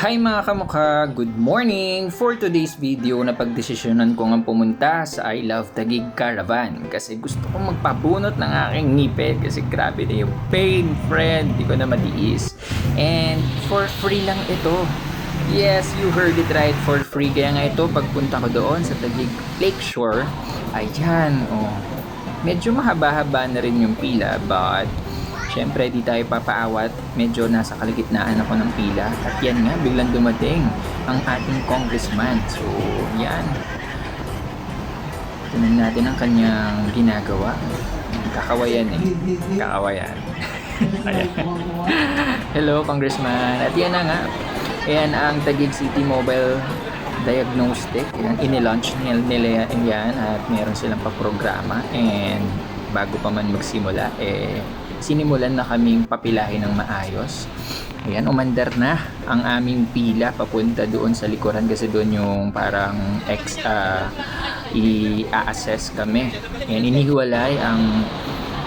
Hi mga kamukha! Good morning! For today's video, napagdesisyonan ko nga pumunta sa I Love Tagig Caravan kasi gusto kong magpabunot ng aking ngipin kasi grabe na yung pain, friend! Di ko na matiis. And for free lang ito. Yes, you heard it right, for free. Kaya nga ito, pagpunta ko doon sa Tagig Lakeshore, ayan, oh. Medyo mahaba-haba na rin yung pila, but Siyempre, di tayo papaawat. Medyo nasa kaligitnaan ako ng pila. At yan nga, biglang dumating ang ating congressman. So, yan. Tingnan natin ang kanyang ginagawa. Kakawayan eh. Kakawayan. Ayan. Hello, congressman. At yan na nga. Ayan ang Taguig City Mobile Diagnostic. Yan, inilaunch nila, nila yan at meron silang pa-programa. And bago pa man magsimula, eh, sinimulan na kaming papilahin ng maayos. Ayan, umandar na ang aming pila papunta doon sa likuran kasi doon yung parang ex, ah, i-assess kami. Ayan, inihiwalay ang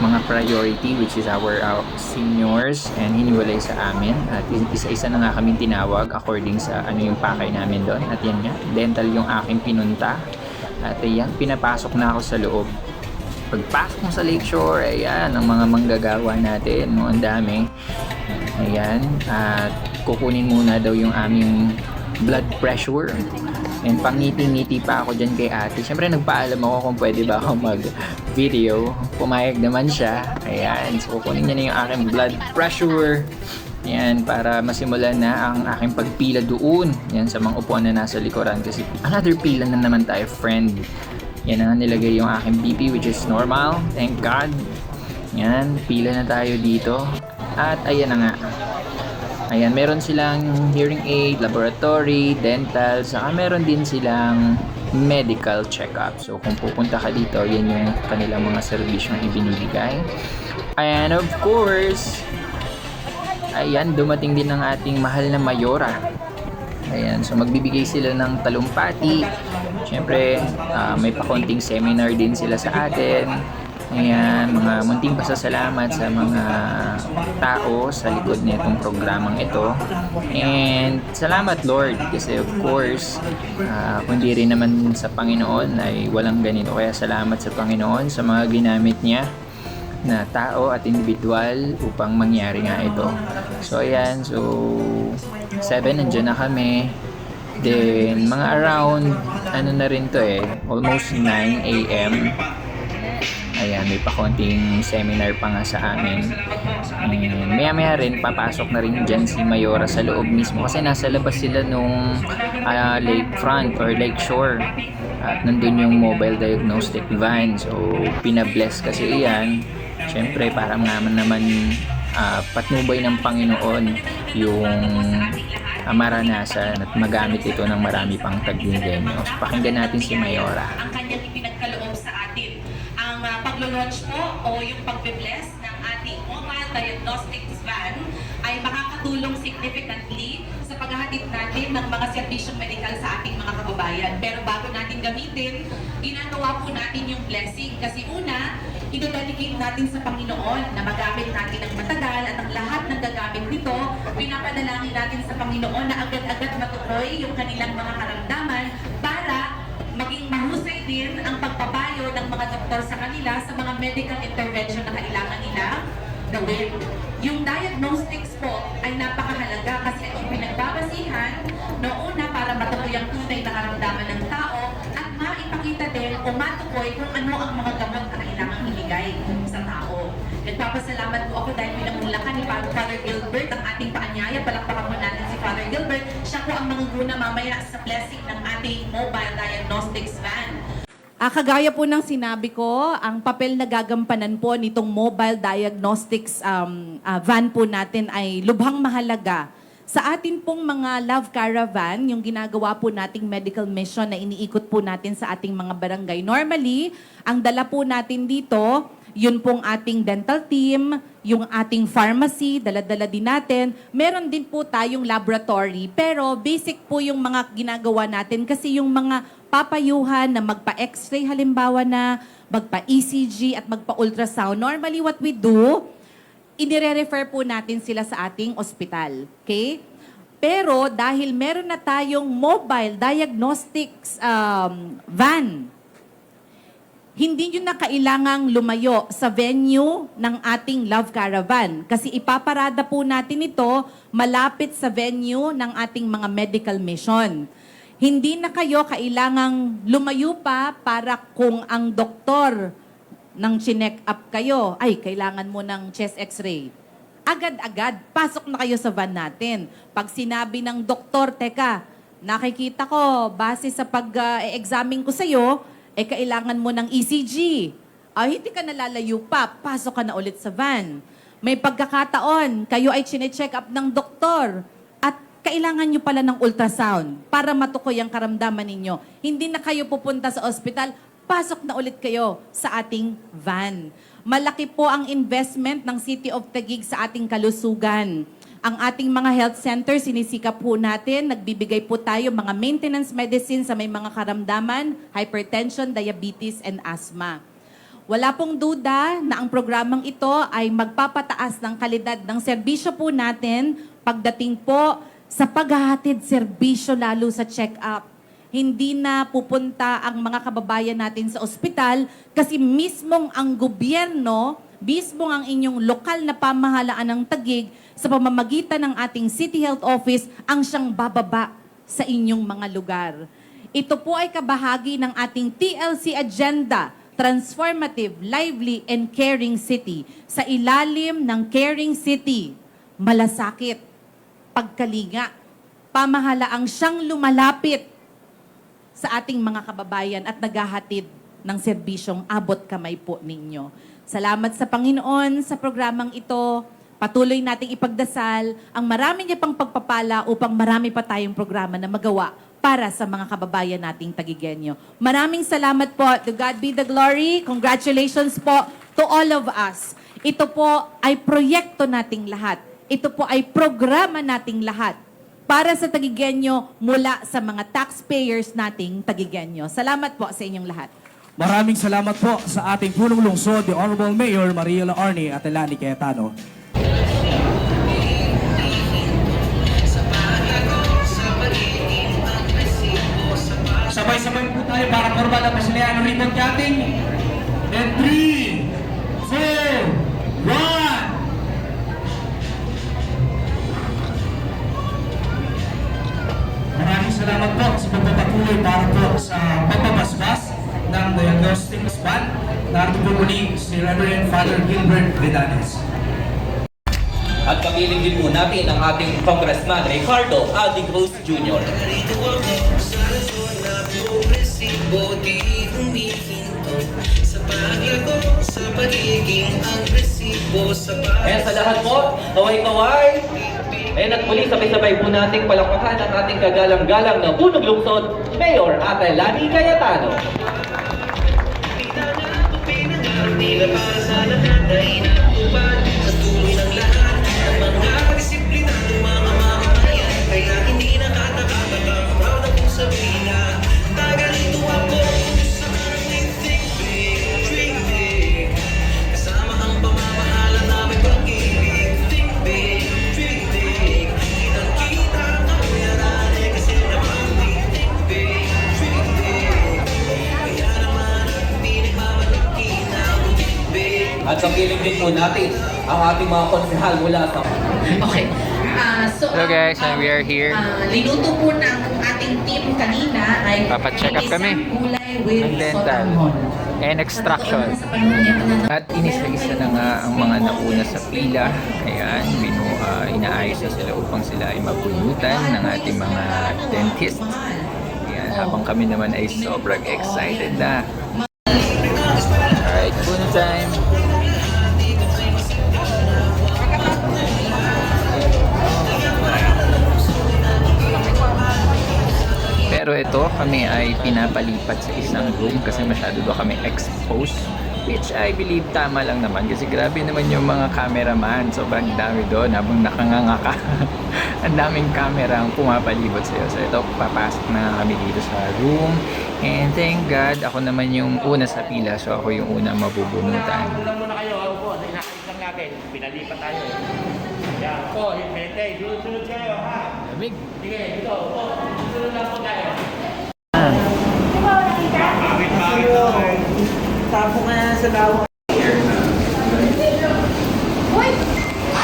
mga priority which is our uh, seniors and hiniwalay sa amin at isa-isa na nga kaming tinawag according sa ano yung pakay namin doon at yan nga dental yung aking pinunta at ayan pinapasok na ako sa loob pagpasok mo sa lakeshore, ayan, ang mga manggagawa natin, no, ang dami. Ayan, at kukunin muna daw yung aming blood pressure. And pangiti-ngiti pa ako dyan kay ate. Siyempre, nagpaalam ako kung pwede ba ako mag-video. Pumayag naman siya. Ayan, so kukunin niya na yung aking blood pressure. Ayan, para masimulan na ang aking pagpila doon. Yan, sa mga upuan na nasa likuran. Kasi another pila na naman tayo, friend. Yan na nilagay yung aking BP which is normal. Thank God. Yan, pila na tayo dito. At ayan na nga. Ayan, meron silang hearing aid, laboratory, dental, saka meron din silang medical check-up. So kung pupunta ka dito, yan yung kanilang mga serbisyong ibinibigay. And of course, ayan, dumating din ang ating mahal na Mayora. Ayan, so magbibigay sila ng talumpati. Siyempre, ah, may pakonting seminar din sila sa atin. Ayan, mga munting pasasalamat sa mga tao sa likod nitong programang ito. And salamat Lord kasi of course, ah, kundi rin naman sa Panginoon ay walang ganito. Kaya salamat sa Panginoon sa mga ginamit niya na tao at individual upang mangyari nga ito. So ayan, so 7 nandiyan na kami. Then mga around ano na rin to eh, almost 9 a.m. Ayan, may pakonting seminar pa nga sa amin. And maya maya rin, papasok na rin dyan si Mayora sa loob mismo kasi nasa labas sila nung ah, lakefront or lakeshore. At nandun yung mobile diagnostic van. So, pinabless kasi iyan. Siyempre, para naman naman ah, patnubay ng Panginoon yung ah, maranasan at magamit ito ng marami pang taglingenyo. So, pakinggan natin si Mayora. ang kanyang ipinagkaloob sa atin. Ang uh, paglo-launch po o yung pagbe-bless ng ating mobile diagnostics van ay makakatulong significantly sa paghahatid natin ng mga serbisyong medikal sa ating mga kababayan. Pero bago natin gamitin, ginagawa po natin yung blessing. Kasi una, ino-dedicate natin sa Panginoon na magamit natin ang lahat ng gagamit nito, pinapanalangin natin sa Panginoon na agad-agad matukoy yung kanilang mga karamdaman para maging mahusay din ang pagpapayo ng mga doktor sa kanila sa mga medical intervention na kailangan nila gawin. Yung diagnostics po ay napakahalaga kasi ito pinagbabasihan no una para matukoy ang tunay na karamdaman ng tao at maipakita din o matukoy kung ano ang mga gamot na kailangan ibigay. Nagpapasalamat po ako dahil pinamulakan ni Father Gilbert ang ating paanyaya. Palakpakan po natin si Father Gilbert. Siya po ang mangunguna mamaya sa blessing ng ating mobile diagnostics van. Ah, kagaya po ng sinabi ko, ang papel na gagampanan po nitong mobile diagnostics um, ah, van po natin ay lubhang mahalaga. Sa atin pong mga Love Caravan, yung ginagawa po nating medical mission na iniikot po natin sa ating mga barangay. Normally, ang dala po natin dito, yun pong ating dental team, yung ating pharmacy, dala-dala din natin. Meron din po tayong laboratory, pero basic po yung mga ginagawa natin kasi yung mga papayuhan na magpa-x-ray halimbawa na, magpa-ECG at magpa-ultrasound. Normally what we do, inire-refer po natin sila sa ating ospital. Okay? Pero dahil meron na tayong mobile diagnostics um, van, hindi nyo na kailangang lumayo sa venue ng ating Love Caravan. Kasi ipaparada po natin ito malapit sa venue ng ating mga medical mission. Hindi na kayo kailangang lumayo pa para kung ang doktor ng chinek up kayo, ay, kailangan mo ng chest x-ray. Agad-agad, pasok na kayo sa van natin. Pag sinabi ng doktor, teka, nakikita ko, base sa pag-examine ko sa'yo, eh kailangan mo ng ECG. Ay, hindi ka nalalayo pa, pasok ka na ulit sa van. May pagkakataon, kayo ay chine-check up ng doktor at kailangan nyo pala ng ultrasound para matukoy ang karamdaman ninyo. Hindi na kayo pupunta sa ospital, pasok na ulit kayo sa ating van. Malaki po ang investment ng City of Taguig sa ating kalusugan. Ang ating mga health center, sinisikap po natin, nagbibigay po tayo mga maintenance medicine sa may mga karamdaman, hypertension, diabetes, and asthma. Wala pong duda na ang programang ito ay magpapataas ng kalidad ng serbisyo po natin pagdating po sa paghahatid serbisyo lalo sa check-up. Hindi na pupunta ang mga kababayan natin sa ospital kasi mismong ang gobyerno, mismong ang inyong lokal na pamahalaan ng Tagig sa pamamagitan ng ating City Health Office ang siyang bababa sa inyong mga lugar. Ito po ay kabahagi ng ating TLC agenda, Transformative, Lively, and Caring City. Sa ilalim ng Caring City, malasakit, pagkalinga, pamahalaang siyang lumalapit sa ating mga kababayan at naghahatid ng serbisyong abot kamay po ninyo. Salamat sa Panginoon sa programang ito. Patuloy nating ipagdasal ang marami niya pang pagpapala upang marami pa tayong programa na magawa para sa mga kababayan nating tagigenyo. Maraming salamat po. To God be the glory. Congratulations po to all of us. Ito po ay proyekto nating lahat. Ito po ay programa nating lahat para sa tagigenyo mula sa mga taxpayers nating tagigenyo. Salamat po sa inyong lahat. Maraming salamat po sa ating punong lungsod, the Honorable Mayor Mariela Arnie at Elani Cayetano. Sabay-sabay po tayo para formal na pasilihan ng ribbon cutting. And 3, pagpapatuloy para po sa pagbabasbas ng diagnostics van. Narito po muli si Reverend Father Gilbert Vidanes. At kapiling din po natin ang ating Congressman Ricardo Aldi Cruz Jr. Sa pagiging agresibo Sa Ayan sa lahat po, kaway-kaway. Ayan at muli, sabay-sabay po nating palakpakan ang ating kagalang-galang na punong lungsod, Mayor Ate Lani Cayetano. Pinangako, pinangarap nila para At kapiling din po natin ang ating mga konsehal mula sa Okay. Ah, so, Hello guys, ang- we are here. ah, linuto po ng ating team kanina ay Papacheck up kami. gulay with dental. And extraction. Sa At inisa-isa na nga ang mga nauna sa pila. Ayan, binu, ah, inaayos na sila upang sila ay mapunutan ng ating mga dentist. Ayan, habang kami naman ay sobrang excited na. Alright, puno time. Pero ito, kami ay pinapalipat sa isang room kasi masyado daw kami exposed. Which I believe tama lang naman kasi grabe naman yung mga cameraman. Sobrang dami doon habang nakanganga ka. ang daming camera ang pumapalibot sa'yo. So ito, papasok na kami dito sa room. And thank God, ako naman yung una sa pila. So ako yung una mabubunutan. Ulan muna kayo, ako po, inakit lang natin, pinalipat tayo. Yan. po, Pete, sunod-sunod kayo ha. Lamig. Sige, ito, po, sunod lang po tayo.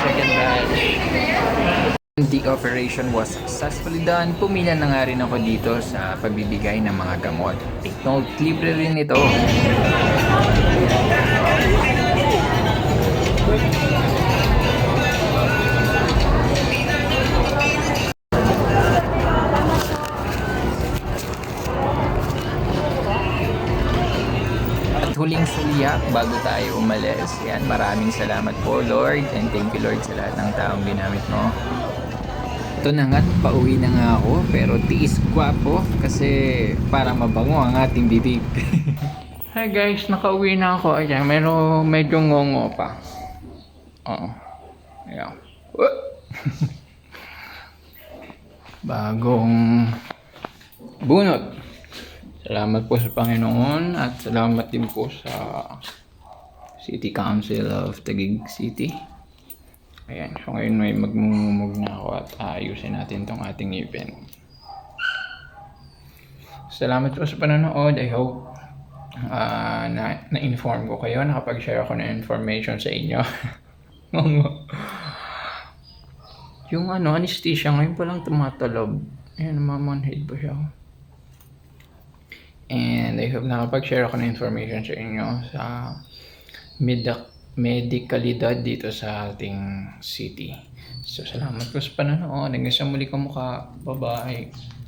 Second batch. The operation was successfully done. Pumila na nga rin ako dito sa pagbibigay ng mga gamot. Take note, libre rin ito. Saliyak bago tayo umalis. Yan, maraming salamat po Lord and thank you Lord sa lahat ng taong ginamit mo. Ito na nga, pauwi na nga ako pero tiis gwapo kasi para mabango ang ating bibig. Hi guys, nakauwi na ako. Ayan, pero medyo ngongo pa. Oo. Ayan. Bagong bunot. Salamat po sa Panginoon at salamat din po sa City Council of Taguig City. Ayan, so ngayon may magmumumug na ako at ayusin natin tong ating event. Salamat po sa panonood. I hope ah, na, na-inform ko kayo. Nakapag-share ako ng information sa inyo. Yung ano, anesthesia ngayon palang tumatalob. Ayan, namamanhid pa siya. And I hope nakapag-share ako ng information sa inyo sa med- medicalidad dito sa ating city. So, salamat po sa panonood. Hanggang sa muli ko mukha. Bye-bye.